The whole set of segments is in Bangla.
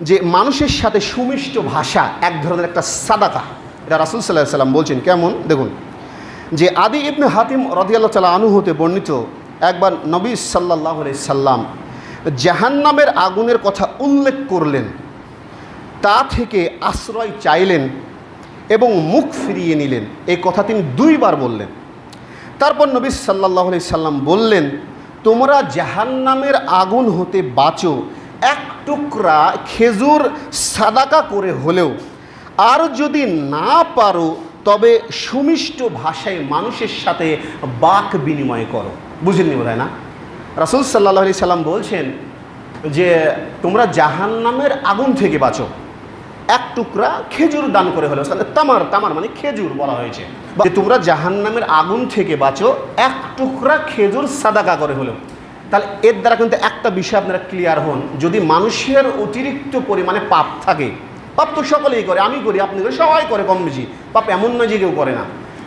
যে মানুষের সাথে সুমিষ্ট ভাষা এক ধরনের একটা সাদাকা। এটা রাসুল সাল্লাহ সাল্লাম বলছেন, কেমন? দেখুন, যে আদি ইবনে হাতিম রদিয়াল্লাহ তালা আনু হতে বর্ণিত একবার নবী সাল্লাহ সাল্লাম জাহান্নামের আগুনের কথা উল্লেখ করলেন, তা থেকে আশ্রয় চাইলেন এবং মুখ ফিরিয়ে নিলেন। এই কথা তিনি দুইবার বললেন। তারপর নবী সাল্লাহ সাল্লাম বললেন, তোমরা জাহান্নামের আগুন হতে বাঁচো, এক টুকরা খেজুর সাদাকা করে হলেও আর যদি না পারো, তবে সুমিষ্ট ভাষায় মানুষের সাথে বাক বিনিময় করো। বুঝেননি বোধ না? রাসুল সাল্লাহ আলি সাল্লাম বলছেন যে, তোমরা জাহান্নামের আগুন থেকে বাঁচো। এক টুকরা খেজুর দান করে হলো তামার তামার মানে খেজুর বলা হয়েছে। তোমরা জাহান্নামের আগুন থেকে বাঁচো, এক টুকরা খেজুর সাদাকা করে হলো তাহলে এর দ্বারা কিন্তু একটা বিষয় আপনারা ক্লিয়ার হন, যদি মানুষের অতিরিক্ত পরিমাণে পাপ থাকে, পাপ তো সকলেই করে, আমি করি, আপনি করি সবাই করে কম বেশি, পাপ এমন নয় যে কেউ করে না।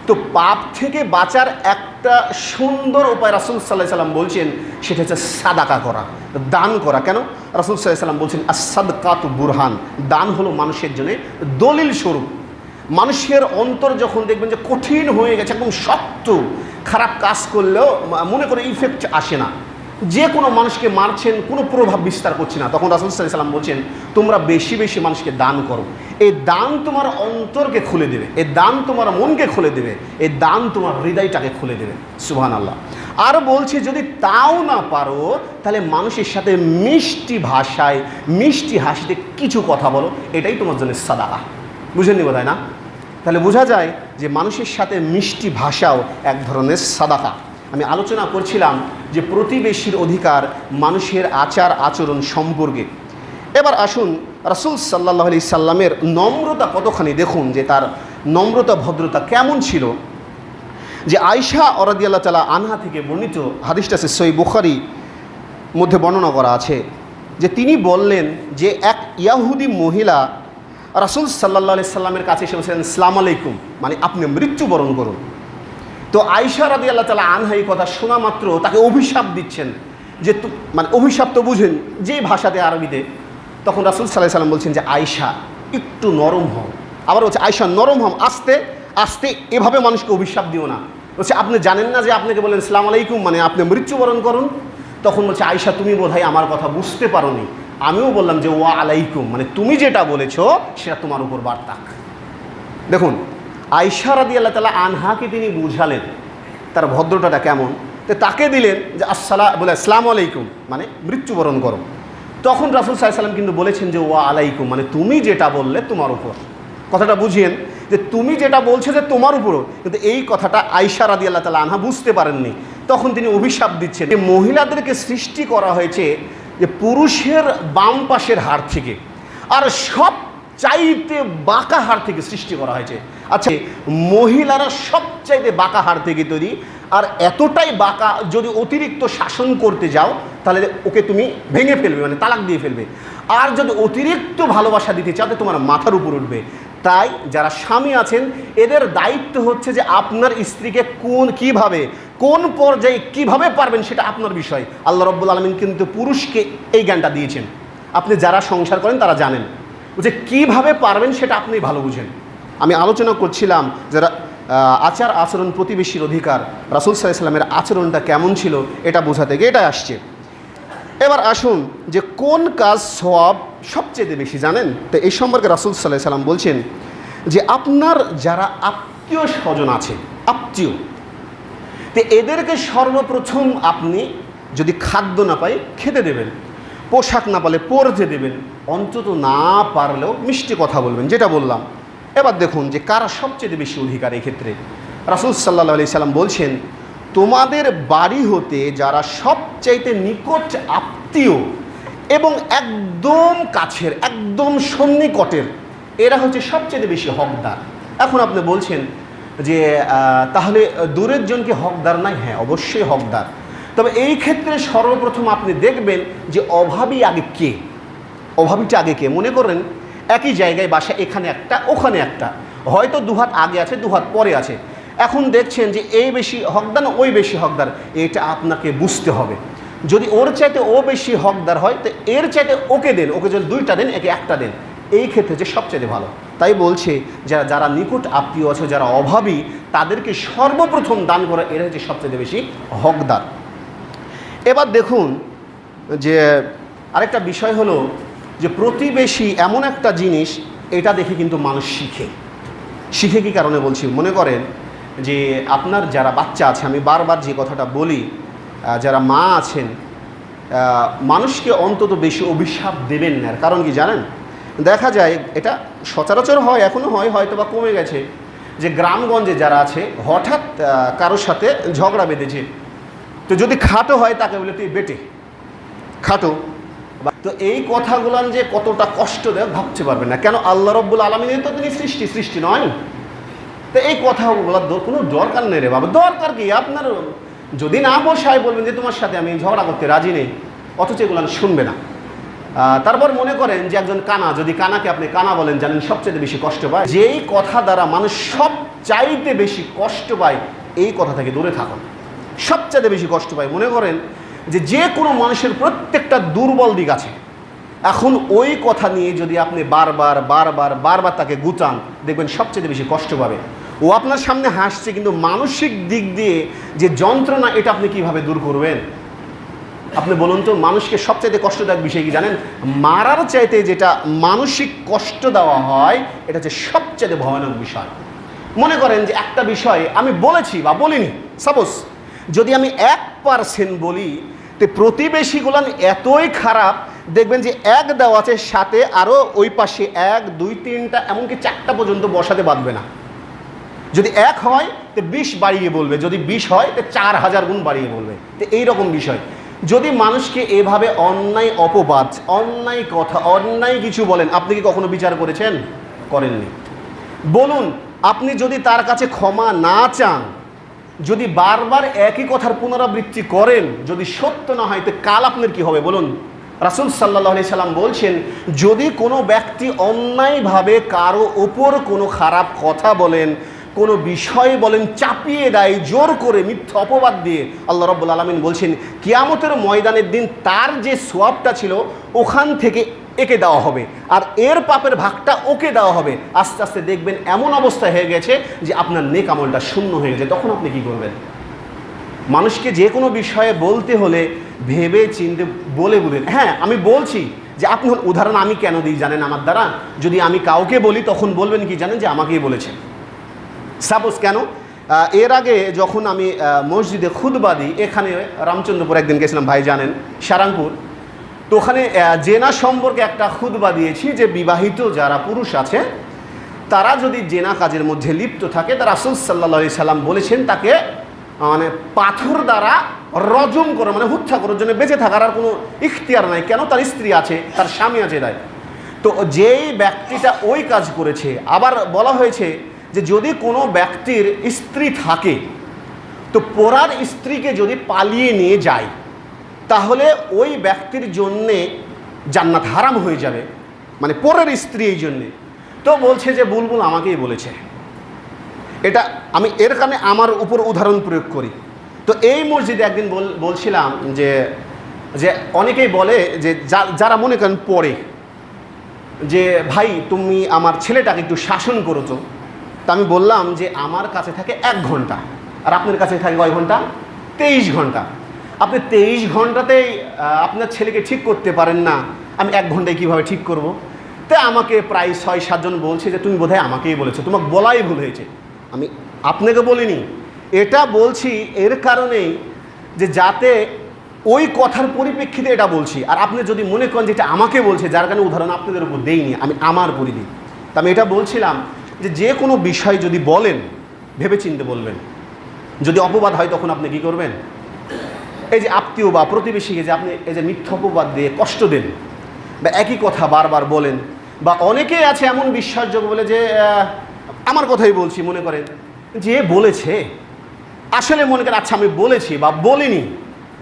তো পাপ থেকে বাঁচার একটা সুন্দর উপায় রাসুল সাল্লাহ সাল্লাম বলছেন, সেটা হচ্ছে সাদাকা করা, দান করা। কেন? রাসুল সাল্লাহ সাল্লাম বলছেন আসাদ কাত বুরহান, দান হলো মানুষের জন্য দলিল স্বরূপ। মানুষের অন্তর যখন দেখবেন যে কঠিন হয়ে গেছে, একদম শক্ত, খারাপ কাজ করলেও মনে করে ইফেক্ট আসে না। যে কোনো মানুষকে মারছেন, কোনো প্রভাব বিস্তার করছে না। তখন রাসুল সাল্লাম বলছেন, তোমরা বেশি বেশি মানুষকে দান করো। এই দান তোমার অন্তরকে খুলে দেবে। এই দান তোমার মনকে খুলে দেবে। এই দান তোমার হৃদয়টাকে খুলে দেবে। সুহান আল্লাহ আর বলছে, যদি তাও না পারো, তাহলে মানুষের সাথে মিষ্টি ভাষায়, মিষ্টি হাসিতে কিছু কথা বলো। এটাই তোমার জন্য সাদা বুঝেননি বোধ না? তাহলে বোঝা যায় যে মানুষের সাথে মিষ্টি ভাষাও এক ধরনের সাদাকা। আমি আলোচনা করছিলাম যে প্রতিবেশীর অধিকার মানুষের আচার আচরণ সম্পর্কে। এবার আসুন রাসুল সাল্লাহ আলি সাল্লামের নম্রতা কতখানি দেখুন যে তার নম্রতা, ভদ্রতা কেমন ছিল? যে আয়সা অরাদিয়াল্লাহ তালা আনহা থেকে বর্ণিত হাদিসটা সে সই বুখারি মধ্যে বর্ণনা করা আছে যে তিনি বললেন যে এক ইয়াহুদি মহিলা রাসুল সাল্লাহ সাল্লামের কাছে এসে বলছিলেন, সালাম আলাইকুম। মানে আপনি মৃত্যুবরণ করুন। তো আয়সা রাদি আল্লাহ তালা আনহা এই কথা শোনা মাত্র তাকে অভিশাপ দিচ্ছেন যে মানে অভিশাপ তো বুঝেন যে ভাষাতে আরবিতে, তখন রাসুল সাল্লাহ সাল্লাম বলছেন যে আয়সা একটু নরম হও। আবার বলছে আয়সা নরম হম আস্তে আস্তে, এভাবে মানুষকে অভিশাপ দিও না। বলছে, আপনি জানেন না যে আপনাকে বলেন সালাম আলাইকুম মানে আপনি মৃত্যুবরণ করুন। তখন বলছে আয়সা তুমি বোধহয় আমার কথা বুঝতে পারোনি। আমিও বললাম যে, ওয়া আলাইকুম মানে তুমি যেটা বলেছ, সেটা তোমার উপর বার্তা দেখুন আয়সা রাদি আল্লাহ তালা আনহাকে তিনি বুঝালেন। তার ভদ্রতাটা কেমন? তো তাকে দিলেন যে, আসসালা বলে, আসসালাম আলাইকুম। মানে মৃত্যুবরণ করো। তখন রাসুল সাল্লাম কিন্তু বলেছেন যে, ওয়া আলাইকুম। মানে তুমি যেটা বললে তোমার উপর। কথাটা বুঝিয়েন, যে তুমি যেটা বলছো যে তোমার উপরও। কিন্তু এই কথাটা আয়সা রাদি আল্লাহ তালা আনহা বুঝতে পারেননি। তখন তিনি অভিশাপ দিচ্ছেন। যে মহিলাদেরকে সৃষ্টি করা হয়েছে যে পুরুষের বাম পাশের হাড় থেকে। আর সব চাইতে বাঁকা হাড় থেকে সৃষ্টি করা হয়েছে। আচ্ছা মহিলারা সবচাইতে বাঁকা হাড় থেকে তৈরি, আর এতটাই বাঁকা যদি অতিরিক্ত শাসন করতে যাও, তাহলে ওকে তুমি ভেঙে ফেলবে মানে তালাক দিয়ে ফেলবে। আর যদি অতিরিক্ত ভালোবাসা দিতে চাও তোমার মাথার উপর উঠবে। তাই যারা স্বামী আছেন, এদের দায়িত্ব হচ্ছে যে আপনার স্ত্রীকে কোন, কীভাবে, কোন পর্যায়ে কীভাবে পারবেন সেটা আপনার বিষয়। আল্লাহ রব্বুল আলমিন কিন্তু পুরুষকে এই জ্ঞানটা দিয়েছেন। আপনি যারা সংসার করেন, তারা জানেন। যে কীভাবে পারবেন সেটা আপনি ভালো বুঝেন। আমি আলোচনা করছিলাম যারা আচার আচরণ প্রতিবেশীর অধিকার, রাসুল সাল্লামের আচরণটা কেমন ছিল এটা বোঝা থেকে এটা আসছে। এবার আসুন যে কোন কাজ সব সবচেয়ে বেশি জানেন? তো এই সম্পর্কে রাসুল সাল্লাহ সাল্লাম বলছেন যে আপনার যারা আত্মীয় স্বজন আছে, আত্মীয়, তো এদেরকে সর্বপ্রথম আপনি যদি খাদ্য না পাই খেতে দেবেন, পোশাক না পালে পরতে দেবেন, অন্তত না পারলেও মিষ্টি কথা বলবেন, যেটা বললাম। এবার দেখুন যে কারা সবচেয়ে বেশি অধিকার এক্ষেত্রে রাসুল সাল্লাহ আলি সাল্লাম বলছেন, তোমাদের বাড়ি হতে যারা সবচাইতে নিকট আত্মীয় এবং একদম কাছের, একদম সন্নিকটের, এরা হচ্ছে সবচেয়ে বেশি হকদার। এখন আপনি বলছেন যে তাহলে দূরের জনকে হকদার নাই? হ্যাঁ অবশ্যই হকদার। তবে এই ক্ষেত্রে সর্বপ্রথম আপনি দেখবেন যে অভাবী আগে কে? অভাবীটা আগে কে? মনে করেন একই জায়গায় বাসা, এখানে একটা, ওখানে একটা। হয়তো দুহাত আগে আছে, দুহাত পরে আছে। এখন দেখছেন যে এই বেশি হকদার ওই বেশি হকদার। এটা আপনাকে বুঝতে হবে। যদি ওর চাইতে ও বেশি হকদার হয়, তো এর চাইতে ওকে দেন। ওকে যদি দুইটা দেন, একে একটা দেন। এই ক্ষেত্রে যে সবচেয়ে ভালো। তাই বলছে, যারা যারা নিকট আত্মীয় আছে, যারা অভাবী, তাদেরকে সর্বপ্রথম দান করা, এরা হচ্ছে সবচেয়ে বেশি হকদার। এবার দেখুন যে আরেকটা বিষয় হলো যে প্রতিবেশী এমন একটা জিনিস, এটা দেখে কিন্তু মানুষ শিখে। শিখে কি কারণে বলছি? মনে করেন যে আপনার যারা বাচ্চা আছে, আমি বারবার যে কথাটা বলি যারা মা আছেন মানুষকে অন্তত বেশি অভিশাপ দেবেন না। এর কারণ কি জানেন? দেখা যায়, এটা সচরাচর হয় এখনও হয় হয়তো বা কমে গেছে, যে গ্রামগঞ্জে যারা আছে, হঠাৎ কারোর সাথে ঝগড়া বেঁধেছে। তো যদি খাটো হয়, তাকে বলে, তুই বেটে। খাটো। তো এই কথাগুলান যে কতটা কষ্ট দেয় ভাবতে পারবেন না। কেন আল্লাহ রব্বুল আলমিনের তো তিনি সৃষ্টি সৃষ্টি নয়। তো এই কথাগুলোর দ- কোনো দরকার নেই রে বাবা। দরকার কি? আপনার যদি না বসায় বলবেন যে তোমার সাথে আমি ঝগড়া করতে রাজি নেই, অথচ এগুলো শুনবে না। তারপর মনে করেন যে একজন কানা, যদি কানাকে আপনি কানা বলেন, জানেন সবচেয়ে বেশি কষ্ট পায়। যেই কথা দ্বারা মানুষ সব চাইতে বেশি কষ্ট পায়, এই কথা থেকে দূরে থাকুন। সবচেয়ে বেশি কষ্ট পায়। মনে করেন যে যে কোনো মানুষের প্রত্যেকটা দুর্বল দিক আছে। এখন ওই কথা নিয়ে যদি আপনি বারবার বারবার বারবার তাকে গুচান, দেখবেন সবচেয়ে বেশি কষ্ট পাবে। ও আপনার সামনে হাসছে, কিন্তু মানসিক দিক দিয়ে যে যন্ত্রণা, এটা আপনি কীভাবে দূর করবেন? আপনি বলুন তো, মানুষকে সবচাইতে কষ্টদায়ক বিষয় কি জানেন? মারার চাইতে যেটা মানসিক কষ্ট দেওয়া হয়, এটা হচ্ছে সবচেয়ে ভয়ানক বিষয়। মনে করেন যে একটা বিষয় আমি বলেছি বা বলিনি সাপোজ যদি আমি এক পার্সেন্ট বলি তো প্রতিবেশীগুলান এতই খারাপ, দেখবেন যে এক দেওয়া আছে, সাথে আরও ওই পাশে এক, দুই, তিনটা, এমনকি চারটা পর্যন্ত বসাতে বাঁধবে না। যদি এক হয়, তো বিশ বাড়িয়ে বলবে, যদি বিশ হয়, তো চার হাজার গুণ বাড়িয়ে বলবে। তো এইরকম বিষয়। যদি মানুষকে এভাবে অন্যায় অপবাদ, অন্যায় কথা, অন্যায় কিছু বলেন, আপনি কি কখনো বিচার করেছেন? করেননি। বলুন, আপনি যদি তার কাছে ক্ষমা না চান যদি বারবার একই কথার পুনরাবৃত্তি করেন, যদি সত্য না হয়, তো কাল আপনার কি হবে? বলুন। রাসুল সাল্লাহ সাল্লাম বলছেন, যদি কোনো ব্যক্তি অন্যায়ভাবে কারও ওপর কোনো খারাপ কথা বলেন, কোনো বিষয় বলেন, চাপিয়ে দেয়, জোর করে মিথ্যা অপবাদ দিয়ে, আল্লাহ রব্বুল আলমিন বলছেন, কিয়ামতের ময়দানের দিন তার যে সোয়াবটা ছিল, ওখান থেকে একে দেওয়া হবে। আর এর পাপের ভাগটা ওকে দেওয়া হবে। আস্তে আস্তে দেখবেন এমন অবস্থা হয়ে গেছে যে আপনার নেক আমলটা শূন্য হয়ে গেছে। তখন আপনি কি করবেন? মানুষকে যে কোনো বিষয়ে বলতে হলে ভেবে চিনতে বলে বলেন হ্যাঁ আমি বলছি যে আপনি উদাহরণ আমি কেন দিই জানেন আমার দ্বারা? যদি আমি কাউকে বলি, তখন বলবেন কি জানেন যে আমাকেই বলেছেন সাপোজ কেন? এর আগে যখন আমি মসজিদে খুদবা দিই, এখানে রামচন্দ্রপুর একদিন গেছিলাম, ভাই জানেন, সারাংপুর। তো ওখানে জেনা সম্পর্কে একটা খুদবা দিয়েছি যে বিবাহিত যারা পুরুষ আছে, তারা যদি জেনা কাজের মধ্যে লিপ্ত থাকে তারা রাসুল সাল্লা সাল্লাম বলেছেন তাকে মানে পাথর দ্বারা রজম করো মানে হত্যা করার জন্য বেঁচে থাকার, আর কোনো ইখতিয়ার নাই। কেন? তার স্ত্রী আছে, তার স্বামী আছে তাই। তো যেই ব্যক্তিটা ওই কাজ করেছে, আবার বলা হয়েছে যে যদি কোনো ব্যক্তির স্ত্রী থাকে, তো পরার স্ত্রীকে যদি পালিয়ে নিয়ে যায় তাহলে ওই ব্যক্তির জন্যে জান্নাত হারাম হয়ে যাবে মানে পরের স্ত্রী এই জন্যে। তো বলছে যে, বুলবুল আমাকেই বলেছে। এটা আমি এর কারণে আমার উপর উদাহরণ প্রয়োগ করি। তো এই মসজিদে একদিন বল, বলছিলাম যে যে অনেকেই বলে যে, যা- যারা মনে করেন পড়ে যে, ভাই, তুমি আমার ছেলেটাকে একটু শাসন করো তো তা আমি বললাম যে, আমার কাছে থাকে এক ঘণ্টা, আর আপনার কাছে থাকে কয় ঘণ্টা? তেইশ ঘণ্টা। আপনি তেইশ ঘন্টাতেই আপনার ছেলেকে ঠিক করতে পারেন না, আমি এক ঘন্টায় কীভাবে ঠিক করব। তাই আমাকে প্রায় ছয়, সাতজন বলছে যে, তুমি বোধহয় আমাকেই বলেছ, তোমাকে বলাই ভুল হয়েছে। আমি আপনাকে বলিনি। এটা বলছি এর কারণেই যে, যাতে ওই কথার পরিপ্রেক্ষিতে এটা বলছি। আর আপনি যদি মনে করেন যে, এটা আমাকে বলছে, যার কারণে উদাহরণ আপনাদের উপর দেইনি, আমি আমার পরিধি। তা আমি এটা বলছিলাম যে যে কোনো বিষয় যদি বলেন ভেবে চিনতে বলবেন। যদি অপবাদ হয় তখন আপনি কি করবেন? এই যে আত্মীয় বা প্রতিবেশীকে যে আপনি এই যে মিথ্য অপবাদ দিয়ে কষ্ট দেন, বা একই কথা বারবার বলেন, বা অনেকেই আছে এমন বিশ্বাসযোগ্য বলে যে আমার কথাই বলছি, মনে করেন, যে বলেছে, আসলে মনে করেন আচ্ছা আমি বলেছি বা বলিনি,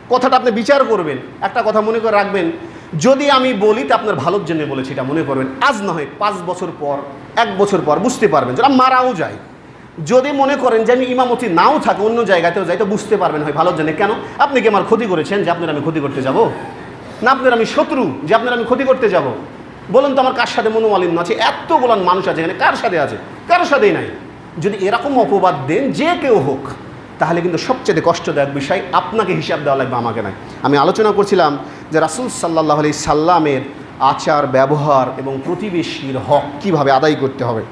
কথাটা আপনি বিচার করবেন, একটা কথা মনে করে রাখবেন, যদি আমি বলি, তা আপনার ভালোর জন্য বলেছি, এটা মনে করবেন। আজ না হয় পাঁচ বছর পর, এক বছর পর, বুঝতে পারবেন যারা মারাও যায়। যদি মনে করেন যে আমি ইমামতি নাও থাকি অন্য জায়গাতেও যাই, তো বুঝতে পারবেন হয় ভালো জানে কেন? আপনি কি আমার ক্ষতি করেছেন যে আপনার আমি ক্ষতি করতে যাব? না আপনার আমি শত্রু যে আপনার আমি ক্ষতি করতে যাব? বলুন তো আমার কার সাথে মনোমালিন্য আছে? এতগুলান মানুষ আছে এখানে। কার সাথে আছে? কার সাথেই নাই। যদি এরকম অপবাদ দেন যে কেউ হোক, তাহলে কিন্তু সবচেয়ে কষ্টদায়ক বিষয় আপনাকে হিসাব দেওয়া লাগবে, আমাকে নয়। আমি আলোচনা করছিলাম যে রাসুল সাল্লাহ আলি সাল্লামের আচার, ব্যবহার এবং প্রতিবেশীর হক কীভাবে আদায় করতে হবে।